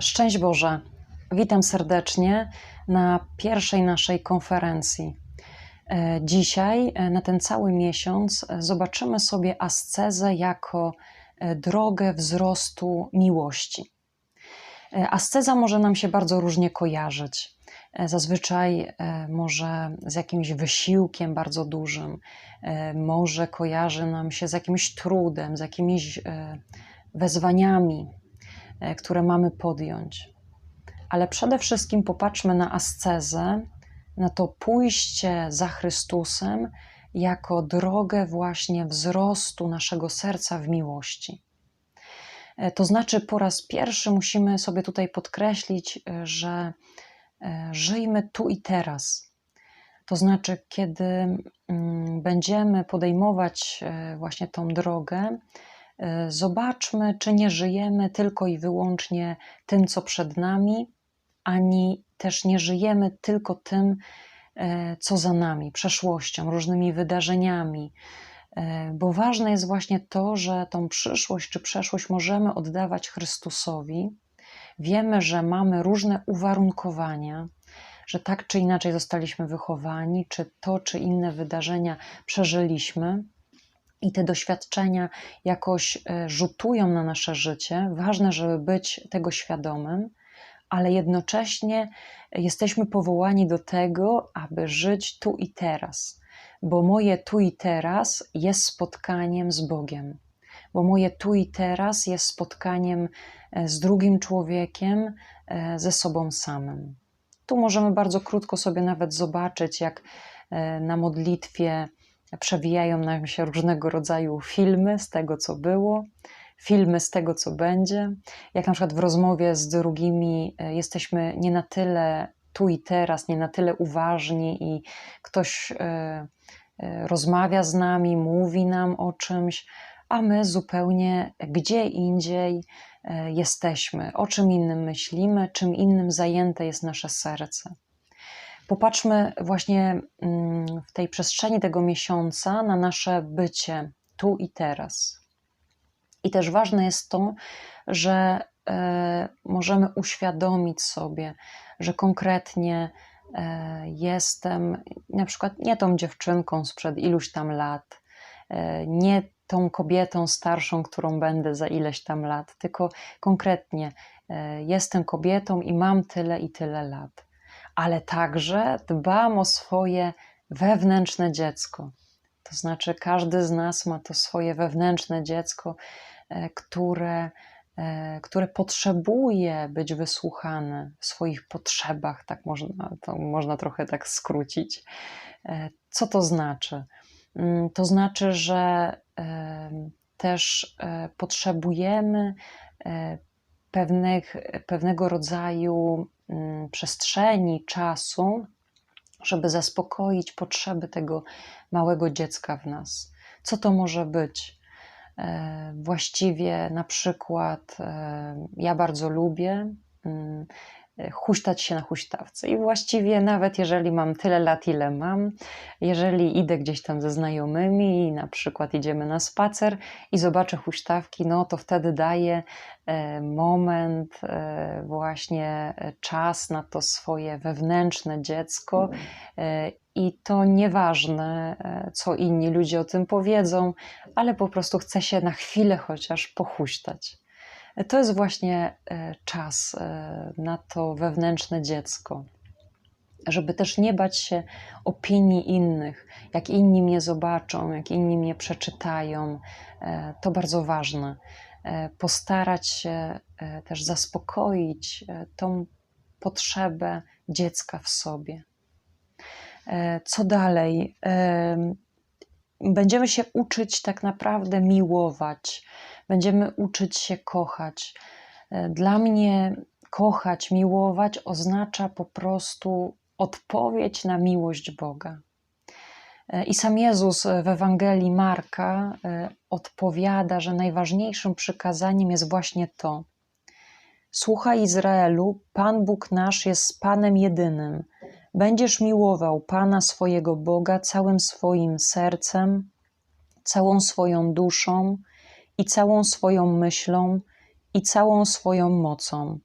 Szczęść Boże. Witam serdecznie na pierwszej naszej konferencji. E, Dzisiaj, e, na ten cały miesiąc, e, zobaczymy sobie ascezę jako drogę wzrostu miłości. Asceza może nam się bardzo różnie kojarzyć. Zazwyczaj może z jakimś wysiłkiem bardzo dużym, może kojarzy nam się z jakimś trudem, z jakimiś wezwaniami, które mamy podjąć. Ale przede wszystkim popatrzmy na ascezę, na to pójście za Chrystusem jako drogę właśnie wzrostu naszego serca w miłości. E, To znaczy, po raz pierwszy musimy sobie tutaj podkreślić, e, że e, żyjmy tu i teraz. To znaczy, kiedy mm, będziemy podejmować e, właśnie tą drogę, e, zobaczmy, czy nie żyjemy tylko i wyłącznie tym, co przed nami, ani też nie żyjemy tylko tym, e, co za nami, przeszłością, różnymi wydarzeniami. E, Bo ważne jest właśnie to, że tą przyszłość czy przeszłość możemy oddawać Chrystusowi. Wiemy, że mamy różne uwarunkowania, że tak czy inaczej zostaliśmy wychowani, czy to czy inne wydarzenia przeżyliśmy. I te doświadczenia jakoś e, rzutują na nasze życie. Ważne, żeby być tego świadomym, ale jednocześnie jesteśmy powołani do tego, aby żyć tu i teraz, bo moje tu i teraz jest spotkaniem z Bogiem, bo moje tu i teraz jest spotkaniem e, z drugim człowiekiem, e, ze sobą samym. Tu możemy bardzo krótko sobie nawet zobaczyć, jak na modlitwie przewijają nam się różnego rodzaju filmy z tego, co było, filmy z tego, co będzie. Jak na przykład w rozmowie z drugimi e, jesteśmy nie na tyle tu i teraz, nie na tyle uważni i ktoś e, e, rozmawia z nami, mówi nam o czymś, a my zupełnie gdzie indziej jesteśmy, o czym innym myślimy, czym innym zajęte jest nasze serce. Popatrzmy właśnie mm, w tej przestrzeni tego miesiąca na nasze bycie tu i teraz. I też ważne jest to, że e, możemy uświadomić sobie, że konkretnie e, jestem na przykład nie tą dziewczynką sprzed iluś tam lat, e, nie tą kobietą starszą, którą będę za ileś tam lat, tylko konkretnie jestem kobietą i mam tyle i tyle lat, ale także dbam o swoje wewnętrzne dziecko. To znaczy, każdy z nas ma to swoje wewnętrzne dziecko, e, które, e, które potrzebuje być wysłuchane w swoich potrzebach, tak można, to można trochę tak skrócić. E, Co to znaczy? Mm, To znaczy, że też potrzebujemy pewnych, pewnego rodzaju przestrzeni, czasu, żeby zaspokoić potrzeby tego małego dziecka w nas. Co to może być? E, Właściwie na przykład e, ja bardzo lubię mm, huśtać się na huśtawce. I właściwie nawet jeżeli mam tyle lat, ile mam, jeżeli idę gdzieś tam ze znajomymi i na przykład idziemy na spacer i zobaczę huśtawki, no to wtedy daję e, moment, e, właśnie e, czas na to swoje wewnętrzne dziecko. E, i to nieważne, e, co inni ludzie o tym powiedzą, ale po prostu chcę się na chwilę chociaż pochuśtać. To jest właśnie e, czas e, na to wewnętrzne dziecko. Żeby też nie bać się opinii innych, jak inni mnie zobaczą, jak inni mnie przeczytają, e, to bardzo ważne. Postarać się też zaspokoić tą potrzebę dziecka w sobie. Co dalej? Em, Będziemy się uczyć tak naprawdę miłować, będziemy uczyć się kochać. E, Dla mnie kochać, miłować oznacza po prostu odpowiedź na miłość Boga. E, I sam Jezus w Ewangelii Marka e, odpowiada, że najważniejszym przykazaniem jest właśnie to: Słuchaj Izraelu, Pan Bóg nasz jest Panem jedynym. Będziesz miłował Pana swojego Boga całym swoim sercem, całą swoją duszą i całą swoją myślą i całą swoją mocą.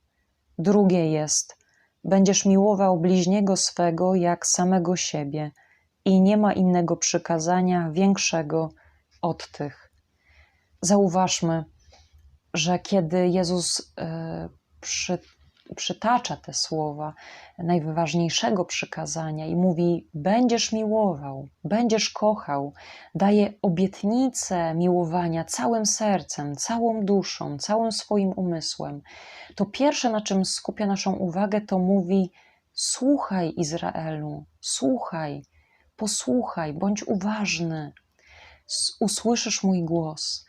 Drugie jest: Będziesz miłował bliźniego swego jak samego siebie, i nie ma innego przykazania większego od tych. Zauważmy, że kiedy Jezus e, przy, przytacza te słowa najważniejszego przykazania i mówi: Będziesz miłował, będziesz kochał, daje obietnicę miłowania całym sercem, całą duszą, całym swoim umysłem, to pierwsze, na czym skupia naszą uwagę, to mówi: Słuchaj, Izraelu, słuchaj, posłuchaj, bądź uważny, usłyszysz mój głos.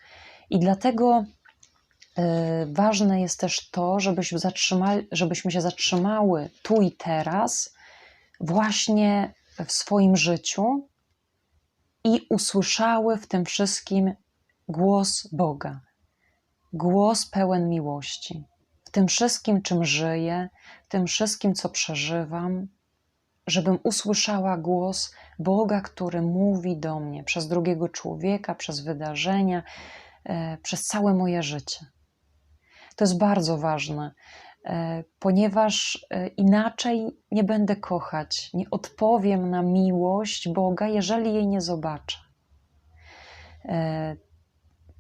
I dlatego ważne jest też to, żebyśmy, żebyśmy się zatrzymały tu i teraz, właśnie w swoim życiu i usłyszały w tym wszystkim głos Boga, głos pełen miłości. W tym wszystkim, czym żyję, w tym wszystkim, co przeżywam, żebym usłyszała głos Boga, który mówi do mnie przez drugiego człowieka, przez wydarzenia, e, przez całe moje życie. To jest bardzo ważne, e, ponieważ e, inaczej nie będę kochać, nie odpowiem na miłość Boga, jeżeli jej nie zobaczę. E,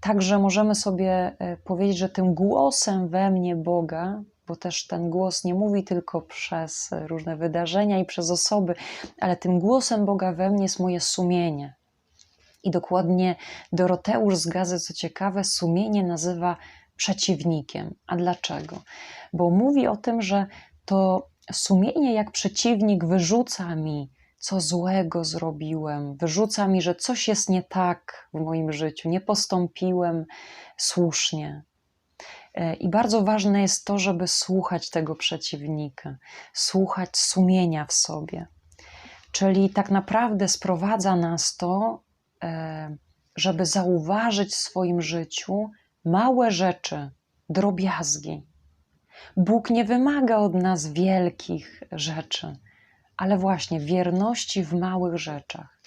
także możemy sobie powiedzieć, że tym głosem we mnie Boga, bo też ten głos nie mówi tylko przez różne wydarzenia i przez osoby, ale tym głosem Boga we mnie jest moje sumienie. I dokładnie Doroteusz z Gazy, co ciekawe, sumienie nazywa przeciwnikiem. A dlaczego? Bo mówi o tym, że to sumienie jak przeciwnik wyrzuca mi, co złego zrobiłem, wyrzuca mi, że coś jest nie tak w moim życiu, nie postąpiłem słusznie. E, I bardzo ważne jest to, żeby słuchać tego przeciwnika, słuchać sumienia w sobie. Czyli tak naprawdę sprowadza nas to, e, żeby zauważyć w swoim życiu małe rzeczy, drobiazgi. Bóg nie wymaga od nas wielkich rzeczy, ale właśnie wierności w małych rzeczach.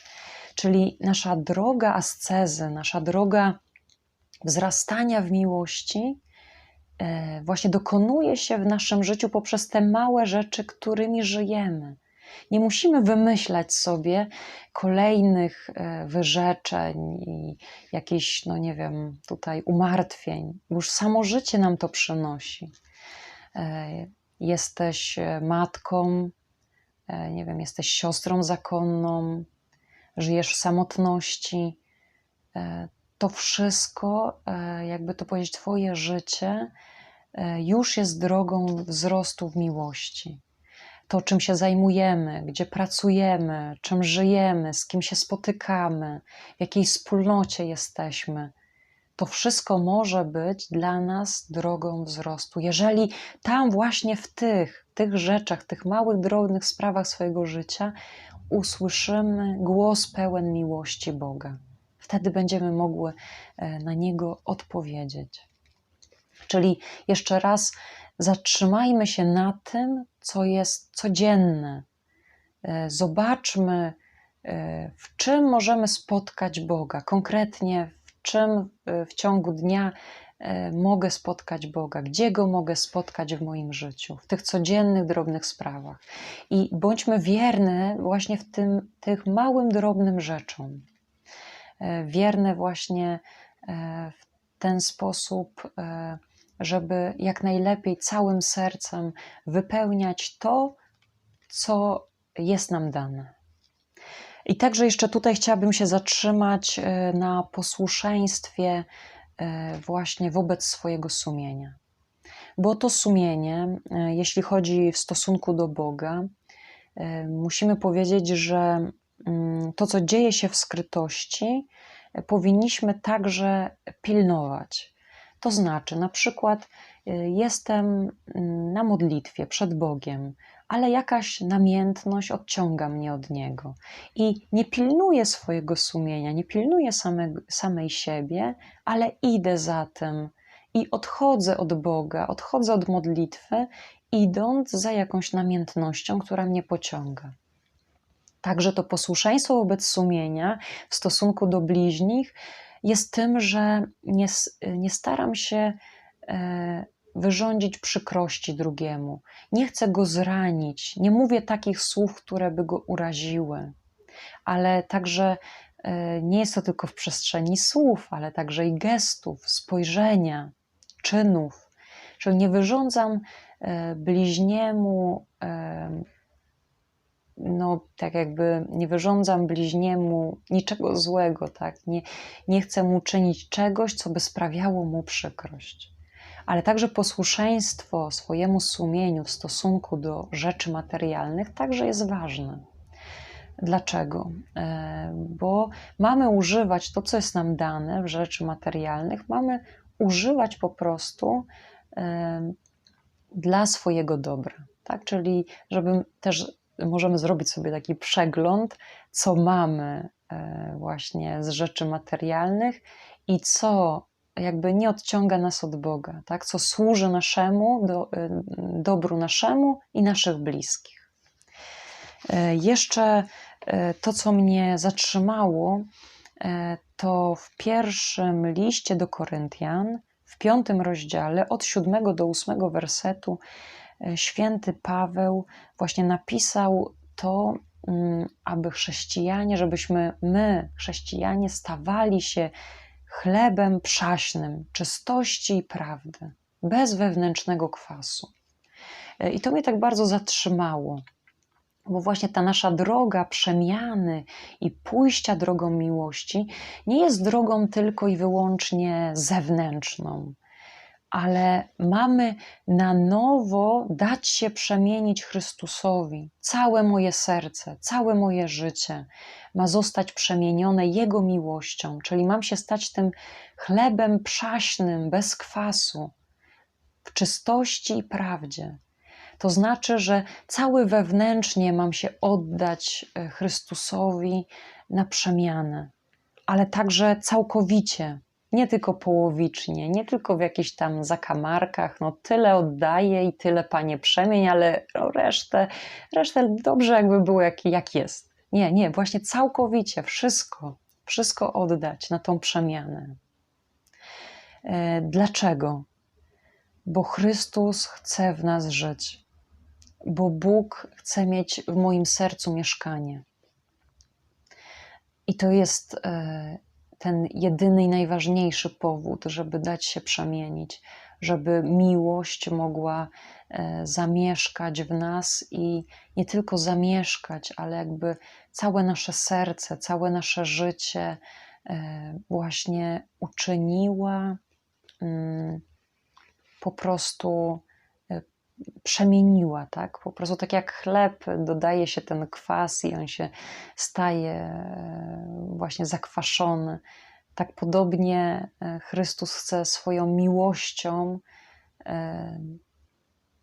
Czyli nasza droga ascezy, nasza droga wzrastania w miłości, e, właśnie dokonuje się w naszym życiu poprzez te małe rzeczy, którymi żyjemy. Nie musimy wymyślać sobie kolejnych e, wyrzeczeń i jakichś, no nie wiem, tutaj umartwień. Już samo życie nam to przynosi. E, jesteś e, matką, nie wiem, jesteś siostrą zakonną, żyjesz w samotności. To wszystko, jakby to powiedzieć, Twoje życie już jest drogą wzrostu w miłości to, czym się zajmujemy, gdzie pracujemy, czym żyjemy, z kim się spotykamy, w jakiej wspólnocie jesteśmy, to wszystko może być dla nas drogą wzrostu. Jeżeli tam właśnie w tych, tych rzeczach, tych małych, drobnych sprawach swojego życia usłyszymy głos pełen miłości Boga, wtedy będziemy mogły e, na niego odpowiedzieć. Czyli jeszcze raz zatrzymajmy się na tym, co jest codzienne. E, zobaczmy, e, w czym możemy spotkać Boga, konkretnie w czym e, w ciągu dnia mogę spotkać Boga, gdzie go mogę spotkać w moim życiu, w tych codziennych, drobnych sprawach. I bądźmy wierne właśnie w tym, tych małym, drobnym rzeczom. Wierne właśnie w ten sposób żeby jak najlepiej całym sercem wypełniać to, co jest nam dane. I także jeszcze tutaj chciałabym się zatrzymać e, na posłuszeństwie e, właśnie wobec swojego sumienia. Bo to sumienie, e, jeśli chodzi w stosunku do Boga, musimy powiedzieć, że mm, to, co dzieje się w skrytości, powinniśmy także pilnować. To znaczy, na przykład, y, jestem mm, na modlitwie przed Bogiem, ale jakaś namiętność odciąga mnie od Niego i nie pilnuję swojego sumienia, nie pilnuję same, samej siebie, ale idę za tym i odchodzę od Boga, odchodzę od modlitwy, idąc za jakąś namiętnością, która mnie pociąga. Także to posłuszeństwo wobec sumienia w stosunku do bliźnich jest tym, że nie, nie staram się e, wyrządzić przykrości drugiemu, nie chcę go zranić, nie mówię takich słów, które by go uraziły, ale także e, nie jest to tylko w przestrzeni słów, ale także i gestów, spojrzenia, czynów. Czyli nie wyrządzam e, bliźniemu, no tak jakby nie wyrządzam bliźniemu niczego złego, tak? Nie, nie chcę mu czynić czegoś, co by sprawiało mu przykrość. Ale także posłuszeństwo swojemu sumieniu w stosunku do rzeczy materialnych także jest ważne. Dlaczego? E, bo mamy używać to, co jest nam dane w rzeczy materialnych, mamy używać po prostu dla swojego dobra. Tak? Czyli, żeby też możemy zrobić sobie taki przegląd, co mamy e, właśnie z rzeczy materialnych i co jakby nie odciąga nas od Boga, tak? co służy naszemu, do, e, dobru naszemu i naszych bliskich. E, jeszcze to, co mnie zatrzymało, to w pierwszym liście do Koryntian, w piątym rozdziale, od siódmego do ósmego wersetu, święty Paweł właśnie napisał to, mm, aby chrześcijanie, żebyśmy my, chrześcijanie, stawali się chlebem przaśnym, czystości i prawdy, bez wewnętrznego kwasu. E, I to mnie tak bardzo zatrzymało, bo właśnie ta nasza droga przemiany i pójścia drogą miłości nie jest drogą tylko i wyłącznie zewnętrzną, ale mamy na nowo dać się przemienić Chrystusowi. Całe moje serce, całe moje życie ma zostać przemienione Jego miłością, czyli mam się stać tym chlebem przaśnym, bez kwasu, w czystości i prawdzie. To znaczy, że cały wewnętrznie mam się oddać e, Chrystusowi na przemianę, ale także całkowicie, nie tylko połowicznie, nie tylko w jakichś tam zakamarkach, no tyle oddaję i tyle Panie przemień, ale resztę, resztę dobrze jakby było jak, jak jest. Nie, nie, właśnie całkowicie wszystko, wszystko oddać na tą przemianę. E, dlaczego? Bo Chrystus chce w nas żyć, bo Bóg chce mieć w moim sercu mieszkanie. I to jest e, ten jedyny i najważniejszy powód, żeby dać się przemienić, żeby miłość mogła e, zamieszkać w nas i nie tylko zamieszkać, ale jakby całe nasze serce, całe nasze życie e, właśnie uczyniła mm, po prostu przemieniła, tak? Po prostu tak jak chleb, dodaje się ten kwas i on się staje e, właśnie zakwaszony. Tak podobnie e, Chrystus chce swoją miłością, e,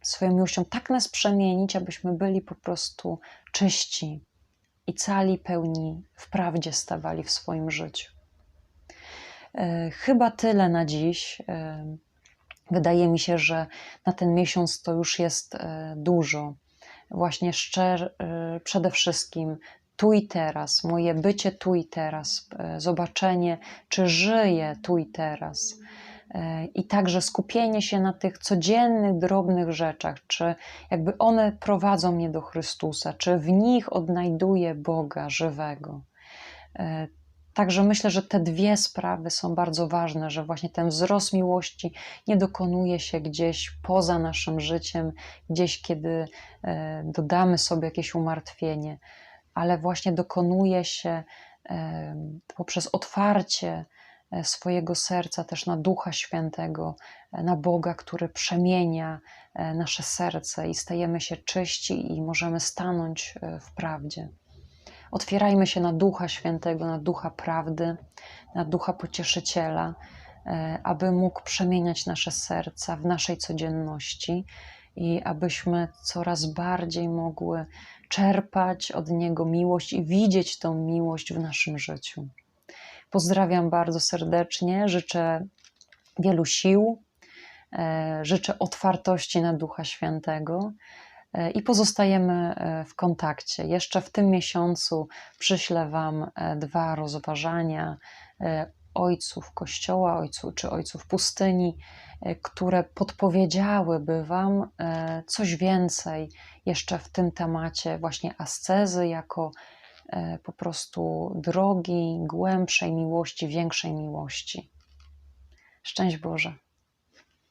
swoją miłością tak nas przemienić, abyśmy byli po prostu czyści i cali pełni w prawdzie stawali w swoim życiu. Chyba tyle na dziś. Wydaje mi się, że na ten miesiąc to już jest e, dużo. Właśnie szczer, e, przede wszystkim tu i teraz, moje bycie tu i teraz, e, zobaczenie, czy żyję tu i teraz. I także skupienie się na tych codziennych, drobnych rzeczach, czy jakby one prowadzą mnie do Chrystusa, czy w nich odnajduję Boga żywego. Także myślę, że te dwie sprawy są bardzo ważne, że właśnie ten wzrost miłości nie dokonuje się gdzieś poza naszym życiem, gdzieś kiedy e, dodamy sobie jakieś umartwienie, ale właśnie dokonuje się e, poprzez otwarcie e, swojego serca też na Ducha Świętego, na Boga, który przemienia nasze serce i stajemy się czyści i możemy stanąć w prawdzie. Otwierajmy się na Ducha Świętego, na Ducha Prawdy, na Ducha Pocieszyciela, e, aby mógł przemieniać nasze serca w naszej codzienności i abyśmy coraz bardziej mogły czerpać od Niego miłość i widzieć tą miłość w naszym życiu. Pozdrawiam bardzo serdecznie, życzę wielu sił, e, życzę otwartości na Ducha Świętego i pozostajemy e, w kontakcie. Jeszcze w tym miesiącu przyślę Wam e, dwa rozważania ojców Kościoła ojców, czy ojców pustyni e, które podpowiedziałyby Wam e, coś więcej jeszcze w tym temacie właśnie ascezy jako e, po prostu drogi głębszej miłości, większej miłości. Szczęść Boże.